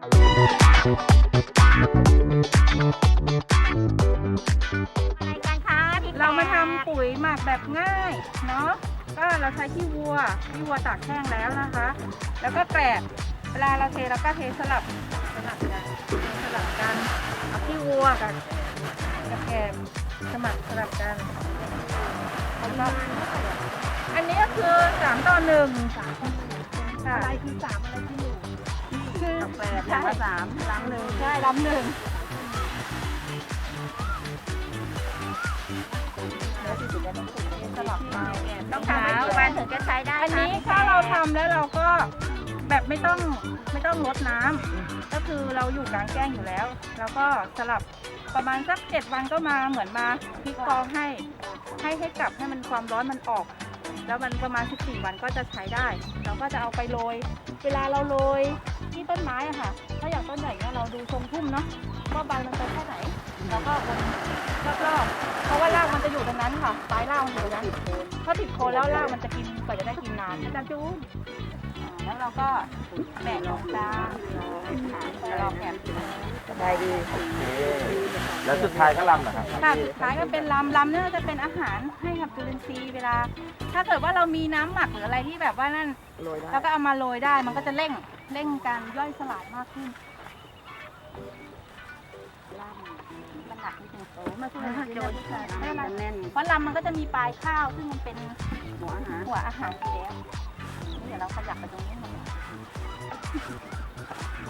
ในการค้าพี่เรามาทำปุ๋ยหมักแบบง่ายเนาะก็เราใช้ขี้วัวขี้วัวตากแห้งแล้วนะคะ แล้วก็แกรบเวลาเราเทเราก็เทสลับสลับกันสลับกันเอาขี้วัวกับกับแกรบสมัครสลับกันแล้วก็อันนี้ก็คือสามต่อหนึ่งค่ะอะไรคือสามอะไรที่หนึ่ง คือแปดแล้วก็สามล้างหนึ่งใช่ล้ำหนึ่งสลับไปต้องทำให้กี่วันถึงจะใช้ได้อันนี้ถ้าเราทำแล้วเราก็แบบไม่ต้องไม่ต้องลดน้ำก็คือเราอยู่กลางแจ้งอยู่แล้ว แล้วก็สลับประมาณสักเจ็ดวันก็มาเหมือนมาพลิกกองให้ ให้ให้กลับให้มันความร้อนมันออก แล้วมันประมาณ 14 วันก็จะใช้ได้ เราก็จะเอาไปโรย เวลาเราโรย ที่ต้นไม้อะค่ะ ถ้าอย่างต้นใหญ่เนี่ยเราดูทรงพุ่มเนาะว่าใบมันโตแค่ไหนเราก็วนรอบๆเพราะว่ารากมันจะอยู่ตรงนั้นค่ะปลายรากมันอยู่ตรงนั้นถ้าติดโคนแล้วรากมันจะกินกว่าจะได้กินนานอาจารย์จูนอ่าแล้วเราก็แบกลง ตามเราแอบได้ดีแล้วสุดท้ายก็ลำนะครับค่ะสุดท้ายก็เป็นลำลำเนี่ยจะเป็นอาหารให้กับจุลินทรีย์เวลา ถ้าเกิดว่าเรามีน้ำหมักหรืออะไรที่แบบว่านั่นโรยได้แล้วก็เอามาโรยได้มันก็จะเร่งเร่งการย่อยสลายมากขึ้นมันหนักนิดนึงโอ้มาช่วยโยนไม่เป็นไรแน่นเพราะลำมันก็จะมีปลายข้าวซึ่งมันเป็นหัวอาหารหัวอาหารอยู่แล้วนี่เดี๋ยวเราขยับไปตรงนี้หน่อยปก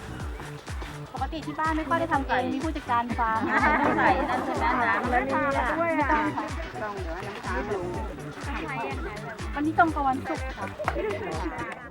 ติที่บ้านไม่ค่อยได้ทำเองมีผู้จัดการฟาร์มใส่นั่นใช่ไหมน้ำไม่ไม่ด้วยอะต้องเดี๋ยวน้ำค้างลงวันนี้ตรงกับวันศุกร์ค่ะ